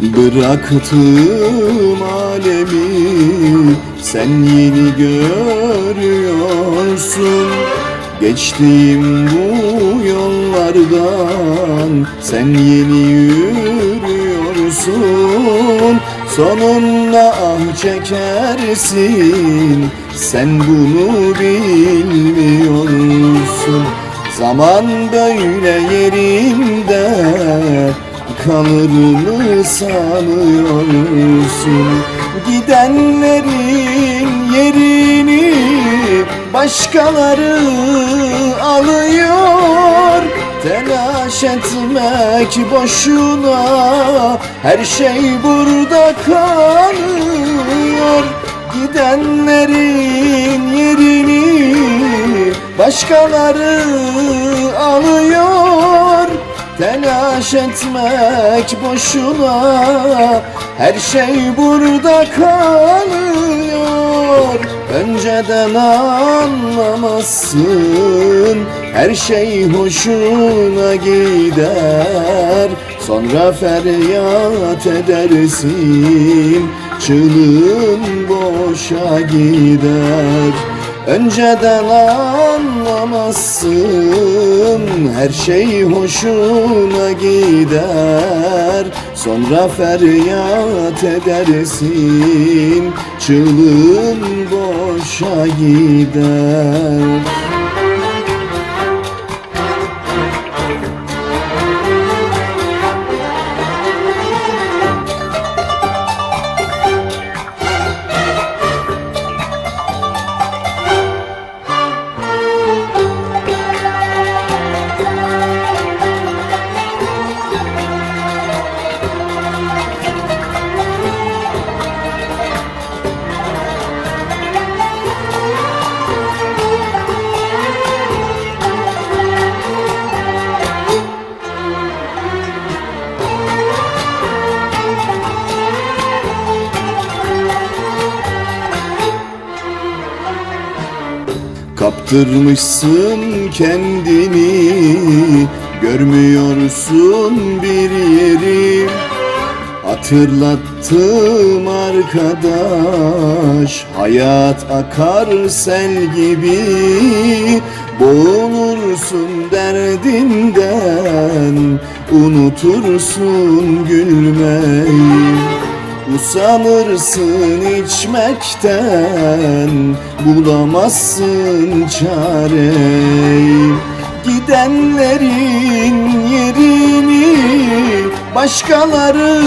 Bıraktığım alemi sen yeni görüyorsun. Geçtiğim bu yollardan sen yeni yürüyorsun. Sonunda ah çekersin sen bunu bilmiyorsun. Zaman böyle yerinde kalır mı sanıyorsun? Gidenlerin yerini başkaları alıyor. Telaş etmek boşuna her şey burada kalıyor. Gidenlerin yerini başkaları alıyor Telaş etmek boşuna Her şey burada kalıyor. Önceden anlamazsın Her şey hoşuna gider. Sonra feryat edersin Çığlığın boşa gider Önceden anlamazsın Her şey hoşuna gider. Sonra feryat edersin Çığlığın boşa gider Kaptırmışsın kendini Görmüyorsun bir yeri. Hatırlattım arkadaş Hayat akar sel gibi. Boğulursun derdinden Unutursun gülmeyi Usanırsın içmekten Bulamazsın çareyi. Gidenlerin yerini Başkaları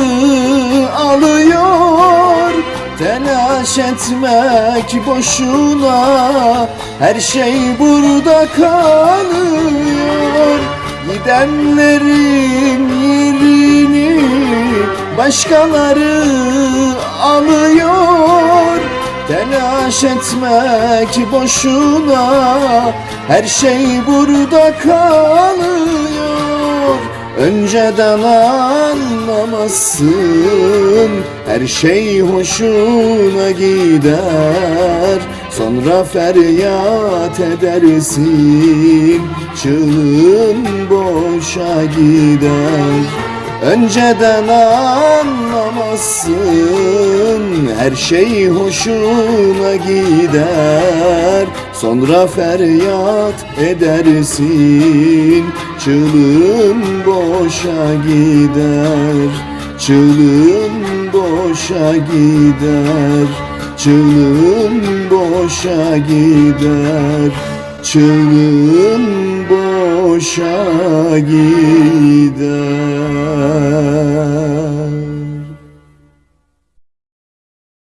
alıyor. Telaş etmek boşuna Her şey burada kalıyor. Gidenlerin yerini başkaları alıyor Telaş etmek boşuna Her şey burada kalıyor. Önceden anlamazsın Her şey hoşuna gider. Sonra feryat edersin Çığlığın boşa gider Önceden anlamazsın. Her şey hoşuna gider. Sonra feryat edersin. Çığlığın boşa gider. Çığlığın boşa gider. Çığlığın boşa gider Çığlığın boşa gider